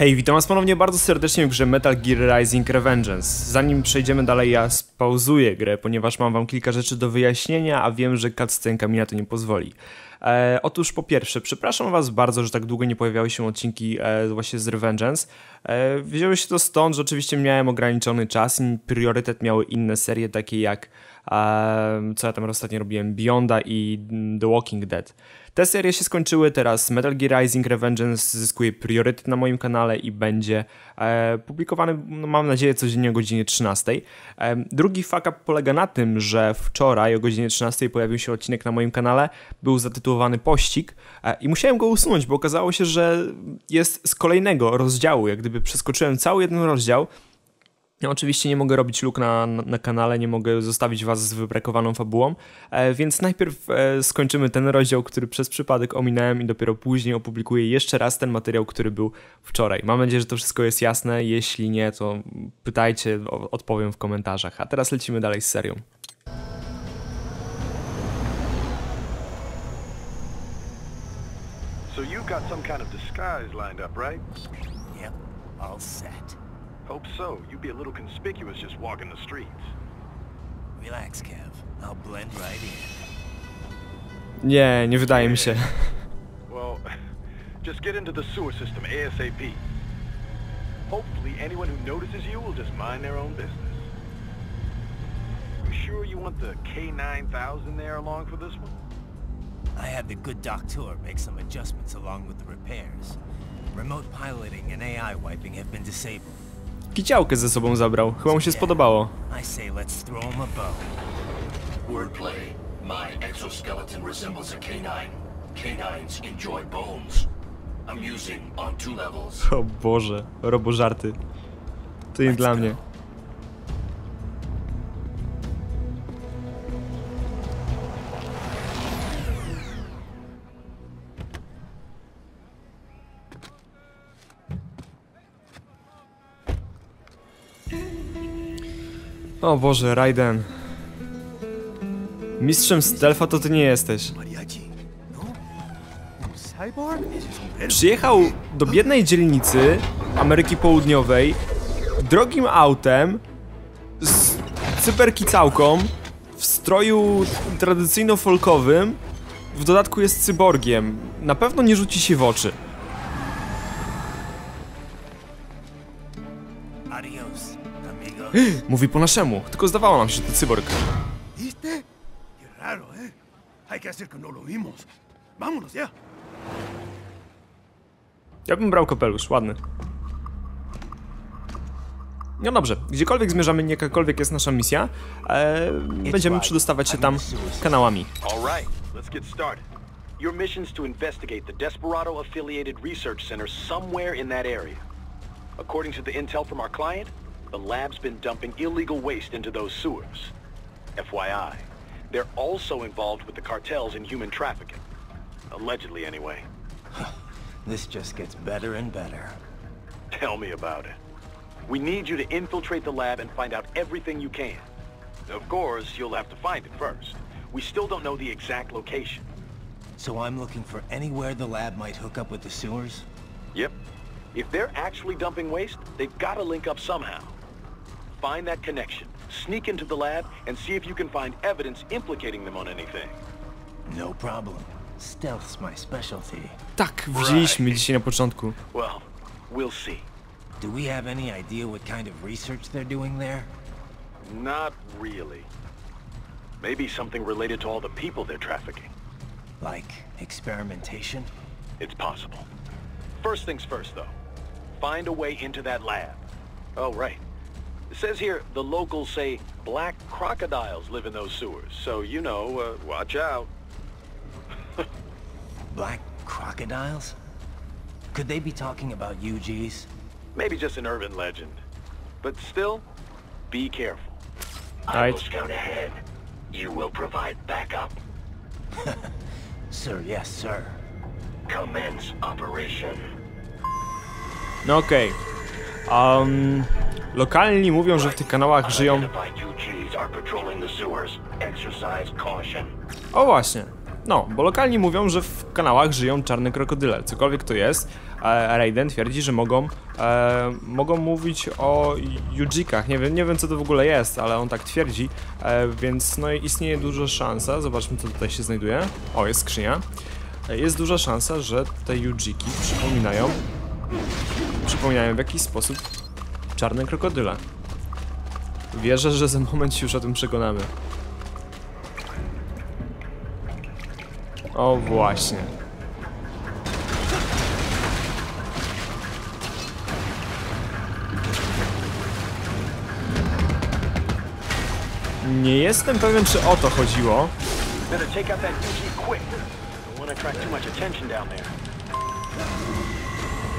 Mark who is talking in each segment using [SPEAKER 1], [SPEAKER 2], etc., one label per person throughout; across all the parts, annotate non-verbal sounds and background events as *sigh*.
[SPEAKER 1] Hej, witam was ponownie bardzo serdecznie w grze Metal Gear Rising Revengeance. Zanim przejdziemy dalej, ja spauzuję grę, ponieważ mam wam kilka rzeczy do wyjaśnienia, a wiem, że cutscenka mi na to nie pozwoli. E, otóż po pierwsze, przepraszam was bardzo, że tak długo nie pojawiały się odcinki e, właśnie z Revengeance. E, wzięło się to stąd, że oczywiście miałem ograniczony czas i priorytet miały inne serie, takie jak co ja tam ostatnio robiłem, Beyonda i The Walking Dead. Te serie się skończyły, teraz Metal Gear Rising Revengeance zyskuje priorytet na moim kanale i będzie e, publikowany, no, mam nadzieję, codziennie o godzinie 13. E, drugi fuck up polega na tym, że wczoraj o godzinie 13 pojawił się odcinek na moim kanale, był zatytułowany Pościg e, i musiałem go usunąć, bo okazało się, że jest z kolejnego rozdziału, jak gdyby przeskoczyłem cały jeden rozdział, ja oczywiście nie mogę robić luk na, na kanale, nie mogę zostawić was z wybrakowaną fabułą, e, więc najpierw e, skończymy ten rozdział, który przez przypadek ominąłem i dopiero później opublikuję jeszcze raz ten materiał, który był wczoraj. Mam nadzieję, że to wszystko jest jasne, jeśli nie, to pytajcie, odpowiem w komentarzach. A teraz lecimy dalej z serią.
[SPEAKER 2] So you got some kind of disguise lined up, right?
[SPEAKER 3] Yep, all set.
[SPEAKER 2] Hope so. You'd be a little conspicuous just walking the streets.
[SPEAKER 3] Relax, Kev. I'll blend right in.
[SPEAKER 1] Nie, nie wydaje mi się. *laughs*
[SPEAKER 2] Well, *laughs* just get into the sewer system ASAP. Hopefully anyone who notices you will just mind their own business. You sure you want the K9000 there along for this one?
[SPEAKER 3] I had the good doctor make some adjustments along with the repairs. Remote piloting and AI wiping have been disabled.
[SPEAKER 1] Kiciałkę ze sobą zabrał. Chyba mu się spodobało.
[SPEAKER 3] I say let's throw him a bone.
[SPEAKER 4] Wordplay. My exoskeleton resembles a canine. Canines enjoy bones. I'm using on two levels.
[SPEAKER 1] O Boże, robożarty. To nie dla mnie. O Boże, Raiden. Mistrzem stealtha to ty nie jesteś. Przyjechał do biednej dzielnicy Ameryki Południowej drogim autem z cyberkicałką w stroju tradycyjno-folkowym w dodatku jest cyborgiem. Na pewno nie rzuci się w oczy. *gasps* Mówi po naszemu, tylko zdawało nam się, że to cyborg.
[SPEAKER 5] ¿Viste? Qué raro, ¿eh? Hay que hacer que no lo vimos. Vámonos ya.
[SPEAKER 1] Ja bym brał kapelusz, ładny. No dobrze, gdziekolwiek zmierzamy, jakakolwiek jest nasza misja, e, będziemy przedostawać się tam kanałami.
[SPEAKER 2] All right, let's get started. Your mission's to investigate the Desperado-affiliated research center somewhere in that area. According to the intel from our client, the lab's been dumping illegal waste into those sewers. FYI, they're also involved with the cartels in human trafficking. Allegedly, anyway. *laughs*
[SPEAKER 3] This just gets better and better.
[SPEAKER 2] Tell me about it. We need you to infiltrate the lab and find out everything you can. Of course, you'll have to find it first. We still don't know the exact location.
[SPEAKER 3] So I'm looking for anywhere the lab might hook up with the sewers?
[SPEAKER 2] Yep. If they're actually dumping waste, they've got to link up somehow. Find that connection, sneak into the lab, and see if you can find evidence implicating them on anything.
[SPEAKER 3] No problem. Stealth's my specialty.
[SPEAKER 1] Tak, widzieliśmy dzisiaj na początku.
[SPEAKER 2] Well, we'll see.
[SPEAKER 3] Do we have any idea what kind of research they're doing there?
[SPEAKER 2] Not really. Maybe something related to all the people they're trafficking.
[SPEAKER 3] Like experimentation?
[SPEAKER 2] It's possible. First things first, though. Find a way into that lab. Oh, right. It says here the locals say black crocodiles live in those sewers, so, you know, uh, watch out. *laughs*
[SPEAKER 3] Black crocodiles? Could they be talking about UGs?
[SPEAKER 2] Maybe just an urban legend. But still, be careful.
[SPEAKER 4] I will scout ahead. You will provide backup. *laughs*
[SPEAKER 3] Sir, yes, sir.
[SPEAKER 4] Commence operation.
[SPEAKER 1] Okay. Um, lokalni mówią, że w tych kanałach żyją... O właśnie. No, bo lokalni mówią, że w kanałach żyją czarne krokodyle. Cokolwiek to jest, e, Raiden twierdzi, że mogą, e, mogą mówić o Yujikach. Nie wiem, nie wiem co to w ogóle jest, ale on tak twierdzi, e, więc no istnieje duża szansa. Zobaczmy co tutaj się znajduje. O, jest skrzynia. E, Jest duża szansa, że te Yujiki przypominają, przypominają w jakiś sposób czarne krokodyle. Wierzę, że za moment się już o tym przekonamy. O właśnie. Nie jestem pewien, czy o to chodziło.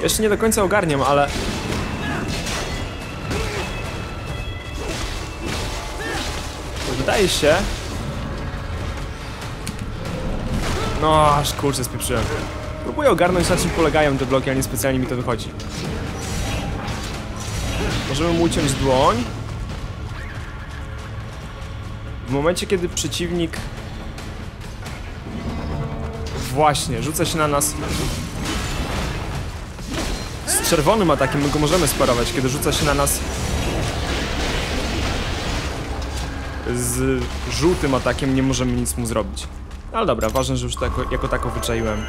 [SPEAKER 1] Jeszcze nie do końca ogarniam, ale... Wydaje się... No, aż kurczę, spieprzyłem. Próbuję ogarnąć, na czym polegają te bloki, a nie specjalnie mi to wychodzi. Możemy mu uciąć dłoń. W momencie, kiedy przeciwnik... Właśnie, rzuca się na nas z czerwonym atakiem my go możemy sparować, kiedy rzuca się na nas z żółtym atakiem nie możemy nic mu zrobić. Ale dobra, ważne, że już to jako, jako tako wyczaiłem.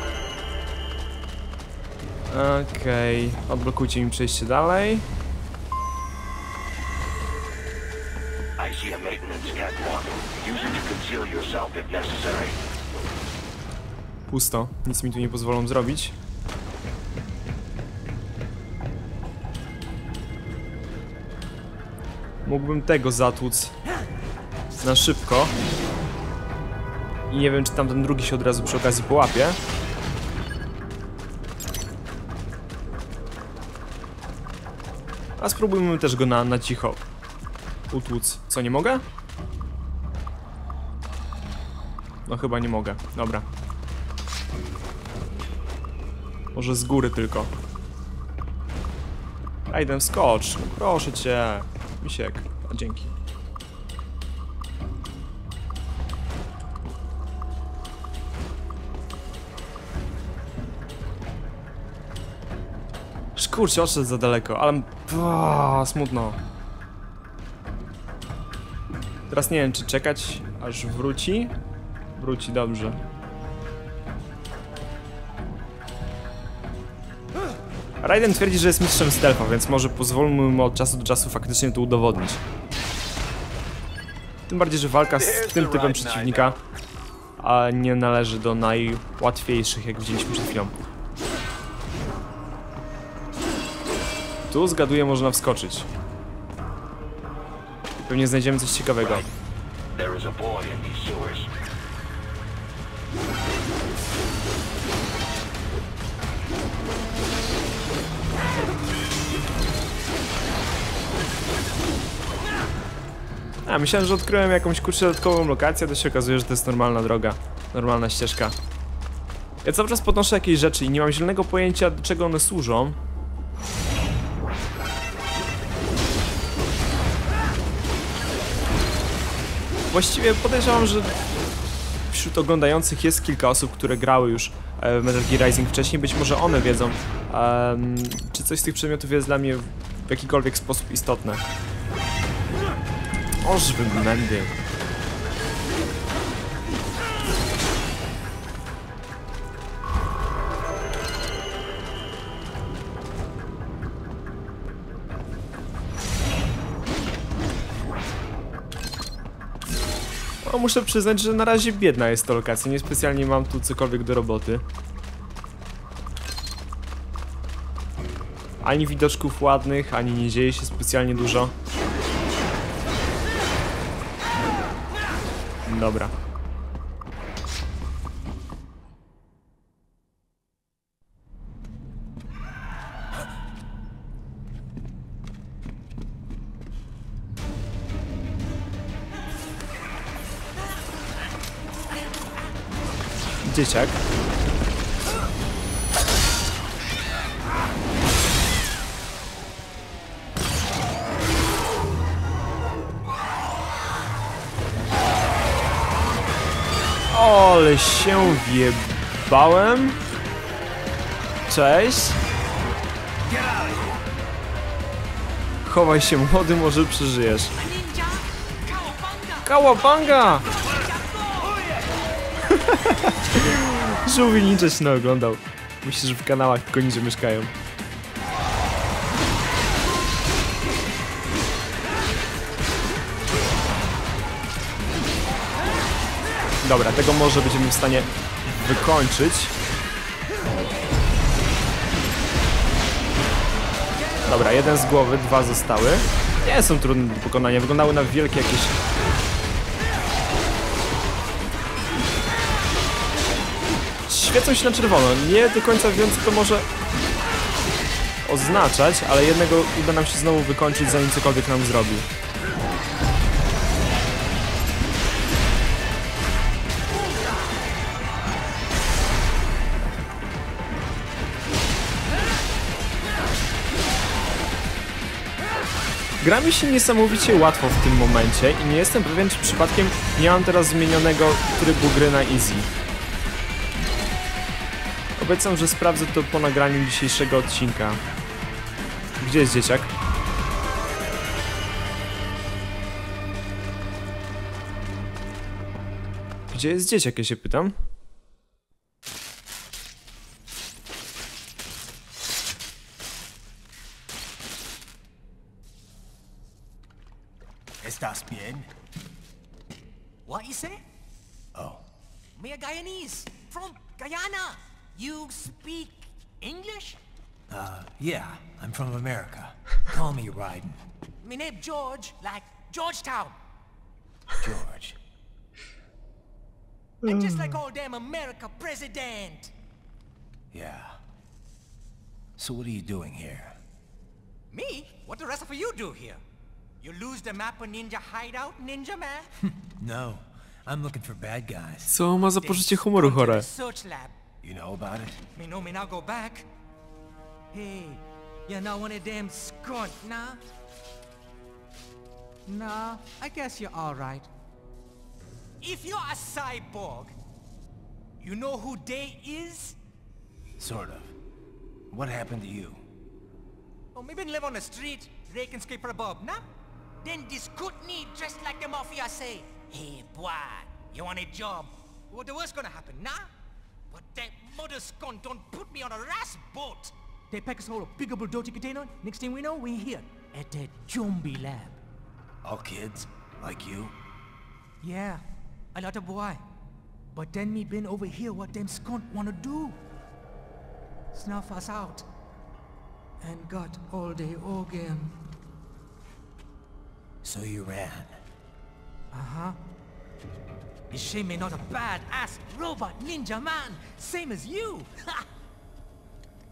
[SPEAKER 1] Okej, odblokujcie mi przejście dalej. Pusto, nic mi tu nie pozwolą zrobić. Mógłbym tego zatłuc na szybko. I nie wiem, czy tamten drugi się od razu przy okazji połapie. A spróbujmy też go na, na cicho utłuc. Co, nie mogę? No chyba nie mogę. Dobra. Może z góry tylko. Raiden, skocz. Proszę cię. Misiek. A, dzięki. Kurczę, odszedł za daleko, ale... O, smutno. Teraz nie wiem, czy czekać, aż wróci. Wróci, dobrze. Raiden twierdzi, że jest mistrzem stealtha, więc może pozwólmy mu od czasu do czasu faktycznie to udowodnić. Tym bardziej, że walka z tym typem przeciwnika a nie należy do najłatwiejszych, jak widzieliśmy przed chwilą. Tu zgaduję, można wskoczyć. Pewnie znajdziemy coś ciekawego.
[SPEAKER 4] A,
[SPEAKER 1] myślałem, że odkryłem jakąś kurczę dodatkową lokację, to się okazuje, że to jest normalna droga. Normalna ścieżka. Ja cały czas podnoszę jakieś rzeczy i nie mam zielonego pojęcia, do czego one służą. Właściwie podejrzewam, że wśród oglądających jest kilka osób, które grały już e, w Metal Gear Rising wcześniej. Być może one wiedzą, em, czy coś z tych przedmiotów jest dla mnie w jakikolwiek sposób istotne. Oż wy muszę przyznać, że na razie biedna jest to lokacja. Niespecjalnie mam tu cokolwiek do roboty. Ani widoczków ładnych, ani nie dzieje się specjalnie dużo. Dobra. Dzieciak. Ole się wjebałem. Cześć. Chowaj się młody, może przeżyjesz. Kałabanga! *laughs* Żółwi ninja się naoglądał. Myślę, że w kanałach tylko ninja mieszkają. Dobra, tego może będziemy w stanie wykończyć. Dobra, jeden z głowy, dwa zostały. Nie są trudne do pokonania, wyglądały na wielkie jakieś... Świecą się na czerwono, nie do końca wiem co to może oznaczać, ale jednego uda nam się znowu wykończyć zanim cokolwiek nam zrobi. Gra mi się niesamowicie łatwo w tym momencie i nie jestem pewien, czy przypadkiem mam teraz zmienionego trybu gry na easy. Obiecam, że sprawdzę to po nagraniu dzisiejszego odcinka. Gdzie jest dzieciak? Gdzie jest dzieciak, ja się pytam?
[SPEAKER 3] Estás bien?
[SPEAKER 6] What you say?
[SPEAKER 3] Oh,
[SPEAKER 6] Me a Guyanese from Guyana. You speak English?
[SPEAKER 3] uh, yeah, I'm from America. *laughs* Call me Ryden.
[SPEAKER 6] Me name George, like Georgetown.
[SPEAKER 3] George. *laughs*
[SPEAKER 6] And just like all damn America president.
[SPEAKER 3] Yeah. So what are you doing here?
[SPEAKER 6] Me? What the rest of you do here? You lose the map of Ninja Hideout, Ninja Man? *laughs*
[SPEAKER 3] No, I'm looking for bad guys.
[SPEAKER 1] Co ma za poczucie humoru
[SPEAKER 6] Go to
[SPEAKER 1] chore?
[SPEAKER 6] the search lab.
[SPEAKER 3] You know about it?
[SPEAKER 6] Me know me now go back. Hey, you're not one of them skunt, nah? Nah, I guess you're alright. If you're a cyborg, you know who Day is?
[SPEAKER 3] Sort of. What happened to you?
[SPEAKER 6] Oh, me been live on the street, raking scraper above, nah? Then this Kootenai dressed like the mafia say, Hey, boy, you want a job? What the worst gonna happen, nah? But that mother skunk don't put me on a ras boat. They pack us all a big old dirty container. Next thing we know, we here at that zombie lab.
[SPEAKER 3] All kids? Like you?
[SPEAKER 6] Yeah, a lot of boy. But then me been over here what them skunk wanna do. Snuff us out. And got all day organ.
[SPEAKER 3] So you ran.
[SPEAKER 6] Uh-huh. You shame me not a bad-ass robot ninja man, same as you. Ha!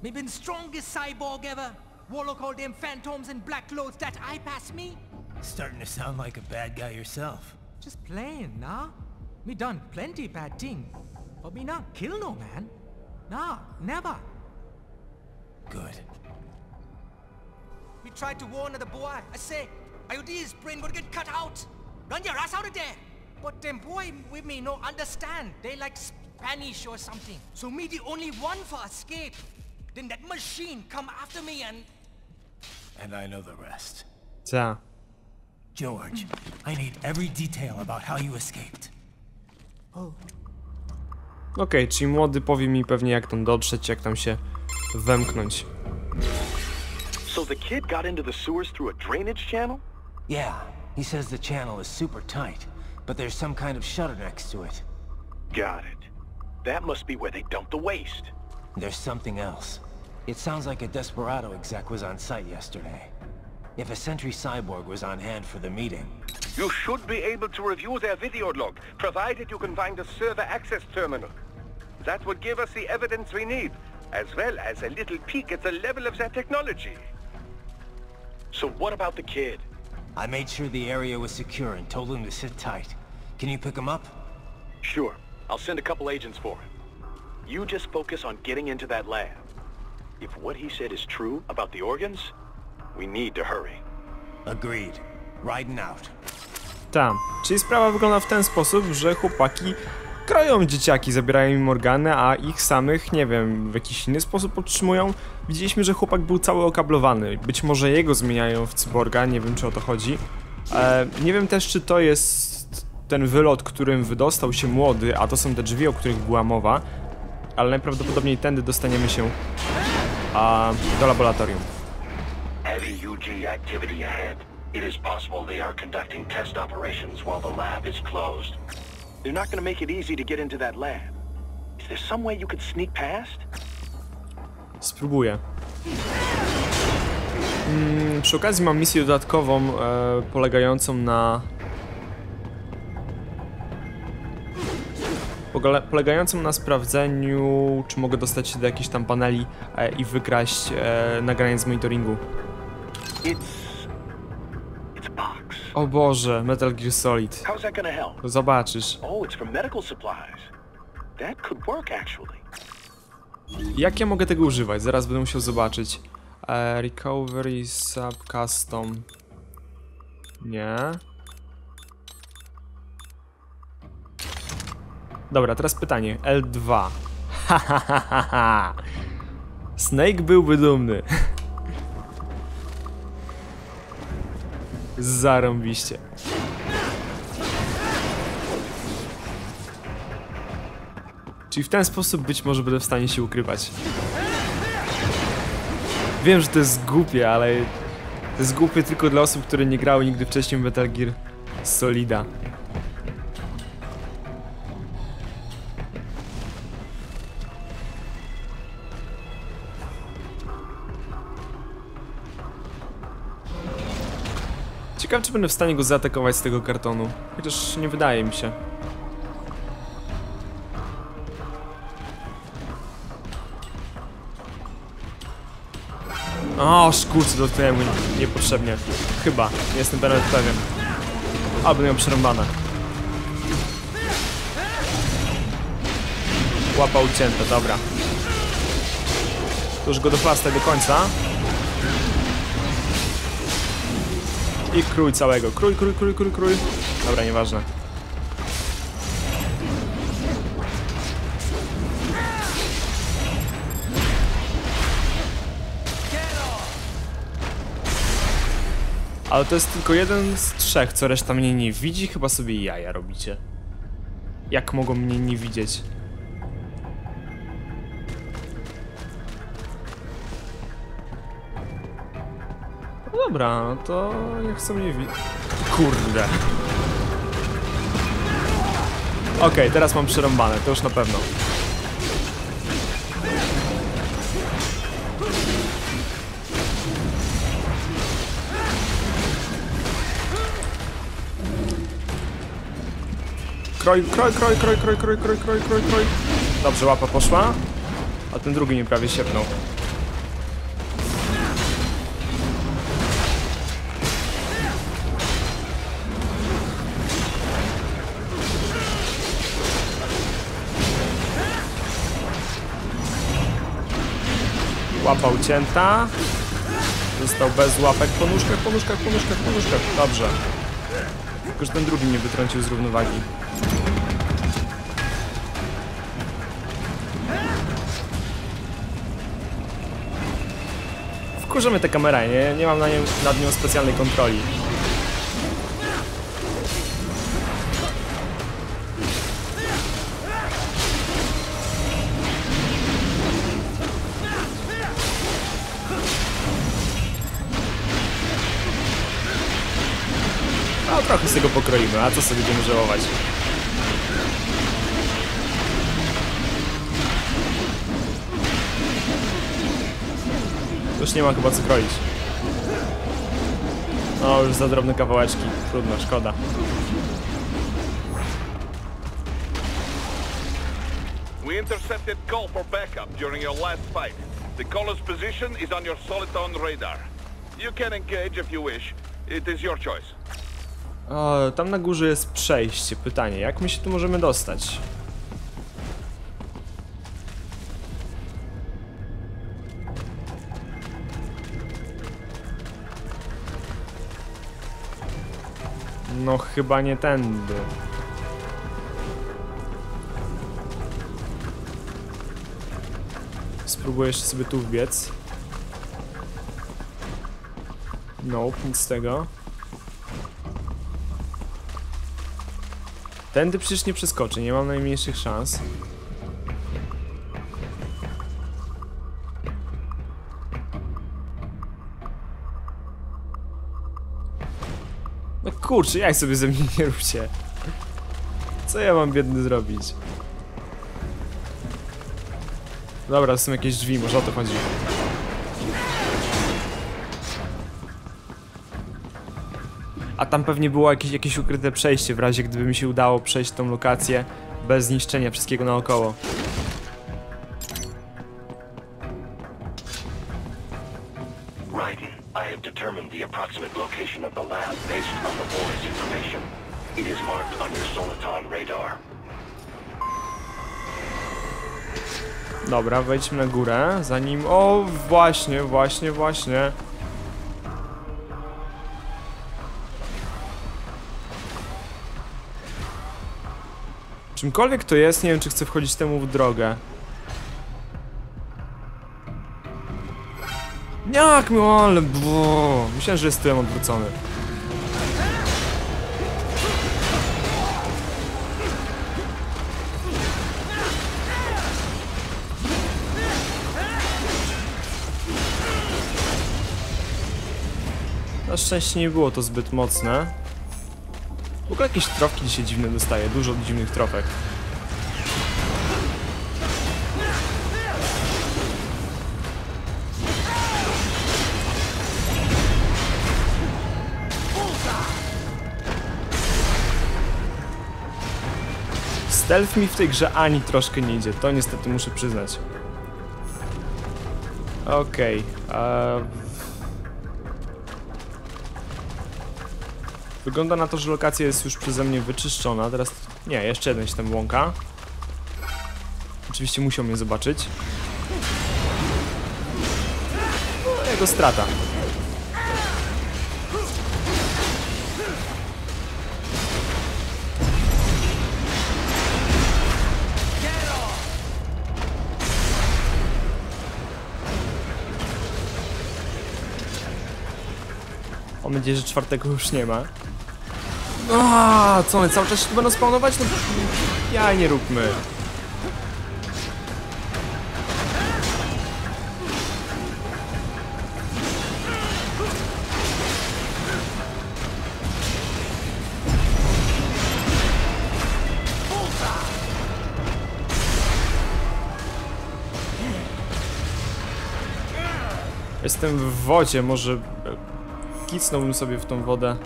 [SPEAKER 6] me been strongest cyborg ever. Warlock all them phantoms in black clothes that eye pass me.
[SPEAKER 3] Starting to sound like a bad guy yourself.
[SPEAKER 6] Just playing, nah? Me done plenty bad thing. But me not kill no man. Nah, never.
[SPEAKER 3] Good.
[SPEAKER 6] Me tried to warn the boy. I say, IOD's brain gonna get cut out. Run your ass out of there. But them boy with me no understand. They like Spanish or something. So me the only one for escape. Then that machine come after me and...
[SPEAKER 3] And I know the rest.
[SPEAKER 1] Ta.
[SPEAKER 3] George, I need every detail about how you escaped. Oh.
[SPEAKER 1] Okej, czyli młody powie mi pewnie jak tam dotrzeć, jak tam się wemknąć.
[SPEAKER 2] So the kid got into the sewers through a drainage channel?
[SPEAKER 3] Yeah, he says the channel is super tight, but there's some kind of shutter next to it.
[SPEAKER 2] Got it. That must be where they dumped the waste.
[SPEAKER 3] There's something else. It sounds like a Desperado exec was on site yesterday. If a Sentry Cyborg was on hand for the meeting,
[SPEAKER 7] You should be able to review their video log, provided you can find a server access terminal. That would give us the evidence we need, as well as a little peek at the level of their technology.
[SPEAKER 2] So what about the kid?
[SPEAKER 3] I made sure the area was secure and told him to sit tight. Can you pick him up?
[SPEAKER 2] Sure, I'll send a couple agents for him. You just focus on getting into that lab. If what he said is true about the organs, we need to hurry.
[SPEAKER 3] Agreed. Riding out.
[SPEAKER 1] Tam. Czyli sprawa wygląda w ten sposób, że chłopaki kroją dzieciaki, zabierają im organy, a ich samych, nie wiem, w jakiś inny sposób podtrzymują. Widzieliśmy, że chłopak był cały okablowany. Być może jego zmieniają w cyborga, nie wiem czy o to chodzi. E, nie wiem też, czy to jest ten wylot, którym wydostał się młody, a to są te drzwi, o których była mowa. Ale najprawdopodobniej tędy dostaniemy się a, do laboratorium.
[SPEAKER 4] Heavy UG activity ahead. It is possible they are conducting test operations while the lab is closed.
[SPEAKER 2] They're not gonna make it easy to get into that lab. Is there some way you could sneak past?
[SPEAKER 1] Spróbuję. Mm, przy okazji mam misję dodatkową e, polegającą na... Polegającą na sprawdzeniu, czy mogę dostać się do jakichś tam paneli e, i wykraść e, nagranie z monitoringu. O Boże, Metal Gear Solid. Zobaczysz.
[SPEAKER 2] Oh.
[SPEAKER 1] Jak ja mogę tego używać? Zaraz będę musiał zobaczyć. E, recovery sub custom. Nie. Dobra, teraz pytanie. L2. Hahaha. *laughs* Snake byłby dumny. *laughs* Zarąbiście. Czyli w ten sposób być może będę w stanie się ukrywać. Wiem, że to jest głupie, ale to jest głupie tylko dla osób, które nie grały nigdy wcześniej w Metal Gear Solida. Ciekaw, czy będę w stanie go zaatakować z tego kartonu. Chociaż nie wydaje mi się. O, szkurcy dotknąłem go niepotrzebnie. Chyba, nie jestem nawet pewien. Albo miał przerąbane. Łapa ucięta, dobra. To już go doplastaj do końca. I krój całego. Krój, krój, krój, krój, krój. Dobra, nieważne. Ale to jest tylko jeden z trzech, co reszta mnie nie widzi. Chyba sobie jaja robicie. Jak mogą mnie nie widzieć? No dobra, to nie chcą mnie widzieć. Kurde. Okej, teraz mam przerąbane, to już na pewno. Kroj, kroj, kroj, kroj, kroj, kroj, kroj, kroj, kroj, kroj. Dobrze, łapa poszła. A ten drugi mnie prawie siepnął. Łapa ucięta. Został bez łapek po nóżkach, po nóżkach, po nóżkach, po nóżkach. Dobrze. Tylko, że ten drugi mnie wytrącił z równowagi. Wkurzymy tę kamerę, nie, nie mam na nią, nad nią specjalnej kontroli. Trochę z tego pokroimy, a co sobie będziemy żałować? Już nie ma chyba co kroić. No, już za drobne kawałeczki. Trudno, szkoda.
[SPEAKER 7] We intercepted call for backup during your last fight. The caller's position is on your Soliton radar. You can engage if you wish. It is your choice.
[SPEAKER 1] O, tam na górze jest przejście. Pytanie, jak my się tu możemy dostać? No chyba nie tędy. Spróbuję jeszcze sobie tu wbiec. Nope, nic z tego. Tędy przecież nie przeskoczy, nie mam najmniejszych szans. No kurczę, jak sobie ze mnie nie róbcie. Co ja mam biedny zrobić? Dobra, to są jakieś drzwi, może o to chodzi. Tam pewnie było jakieś, jakieś ukryte przejście, w razie gdyby mi się udało przejść tą lokację bez zniszczenia wszystkiego naokoło.
[SPEAKER 4] Raiden, I have determined the approximate location of the lab based on the board's information. It is marked on your Soliton radar.
[SPEAKER 1] Dobra, wejdźmy na górę, zanim... O, właśnie, właśnie, właśnie. Czymkolwiek to jest, nie wiem czy chcę wchodzić temu w drogę. Jak mi, ale... Bo, że jest tyłem odwrócony. Na szczęście nie było to zbyt mocne. Ogóle jakieś trofki dzisiaj dziwne dostaję, dużo dziwnych trofek. Stealth mi w tej grze ani troszkę nie idzie, to niestety muszę przyznać. Okej, okay, Wygląda na to, że lokacja jest już przeze mnie wyczyszczona. Teraz... Nie, jeszcze jeden się tam łąka. Oczywiście musiał mnie zobaczyć. Jego strata. Mam nadzieję, że czwartego już nie ma. A, co one cały czas się tu będą spawnować? No, ja nie róbmy. Jestem w wodzie, może kicnąłbym sobie w tą wodę.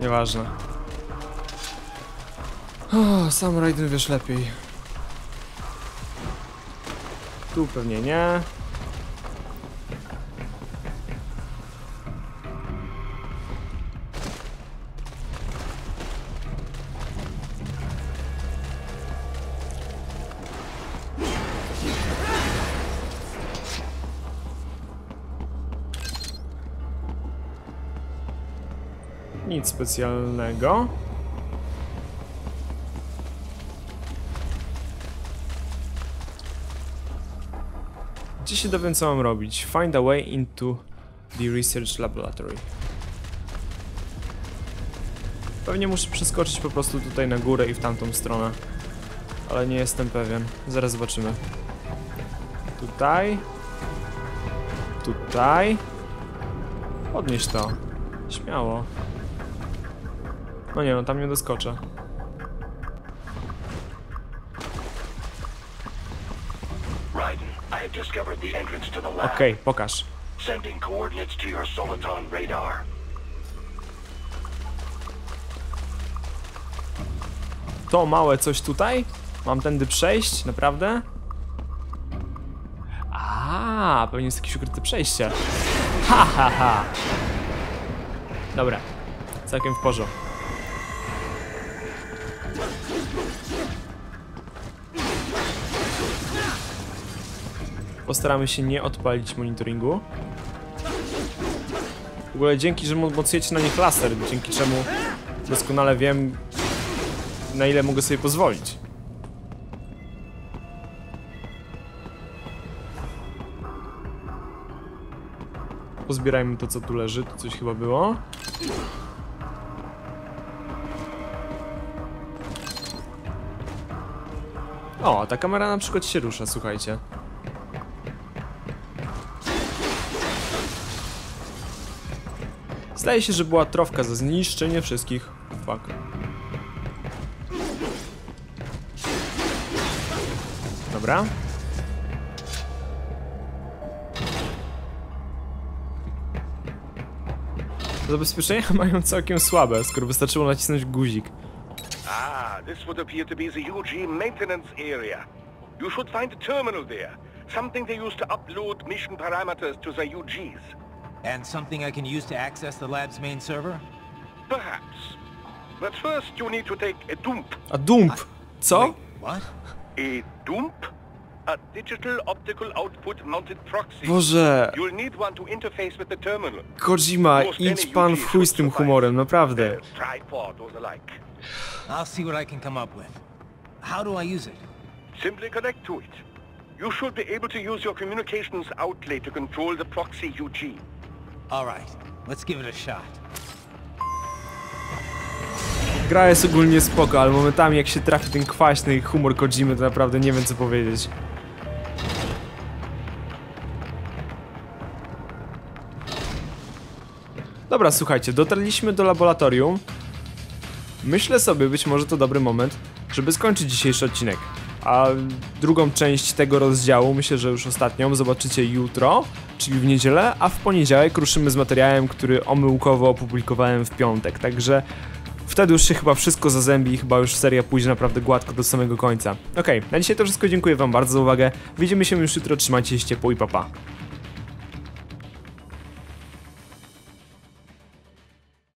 [SPEAKER 1] Nieważne. O, sam Raiden wiesz lepiej. Tu pewnie nie. Nic specjalnego. Gdzie się dowiem co mam robić? Find a way into the research laboratory. Pewnie muszę przeskoczyć po prostu tutaj na górę i w tamtą stronę. Ale nie jestem pewien. Zaraz zobaczymy. Tutaj. Tutaj. Podnieś to. Śmiało. No nie, no tam nie doskoczę. Okej, pokaż.
[SPEAKER 4] Sending coordinates to your Soliton radar.
[SPEAKER 1] To małe coś tutaj? Mam tędy przejść? Naprawdę? A, pewnie jest jakieś ukryte przejście. Ha, ha, ha. Dobra. Całkiem w porządku. Postaramy się nie odpalić monitoringu. W ogóle dzięki, że mocujecie na nich laser, dzięki czemu doskonale wiem, na ile mogę sobie pozwolić. Pozbierajmy to, co tu leży. Tu coś chyba było. O, ta kamera na przykład się rusza, słuchajcie. Zdaje się, że była trofka za zniszczenie wszystkich. Fuck. Dobra. Zabezpieczenia *laughs* mają całkiem słabe, skoro wystarczyło nacisnąć guzik.
[SPEAKER 7] Ah, this would appear to be the UG maintenance area. You should find a terminal there. Something they use to upload mission parameters to the UGs.
[SPEAKER 3] And something I can use to access the lab's main server?
[SPEAKER 7] Perhaps. But first you need to take a dump.
[SPEAKER 1] A dump! So?
[SPEAKER 3] Wait, what?
[SPEAKER 7] A dump? A digital optical output mounted proxy.
[SPEAKER 1] Boże,
[SPEAKER 7] You'll need one to interface with the terminal.
[SPEAKER 1] Kojima, idź pan w chuj z tym humorem, naprawdę.
[SPEAKER 7] Uh, tripod or the like.
[SPEAKER 3] I'll see what I can come up with. How do I use it?
[SPEAKER 7] Simply connect to it. You should be able to use your communications outlet to control the proxy UG.
[SPEAKER 1] Gra jest ogólnie spoko, ale momentami jak się trafi ten kwaśny humor Kojimy, to naprawdę nie wiem co powiedzieć. Dobra, słuchajcie, dotarliśmy do laboratorium. Myślę sobie, być może to dobry moment, żeby skończyć dzisiejszy odcinek. A drugą część tego rozdziału, myślę, że już ostatnią, zobaczycie jutro, czyli w niedzielę, a w poniedziałek ruszymy z materiałem, który omyłkowo opublikowałem w piątek. Także Wtedy już się chyba wszystko zazębi i chyba już seria pójdzie naprawdę gładko do samego końca. Okej, na dzisiaj to wszystko, dziękuję wam bardzo za uwagę. Widzimy się już jutro, trzymajcie się ciepło i papa. Pa.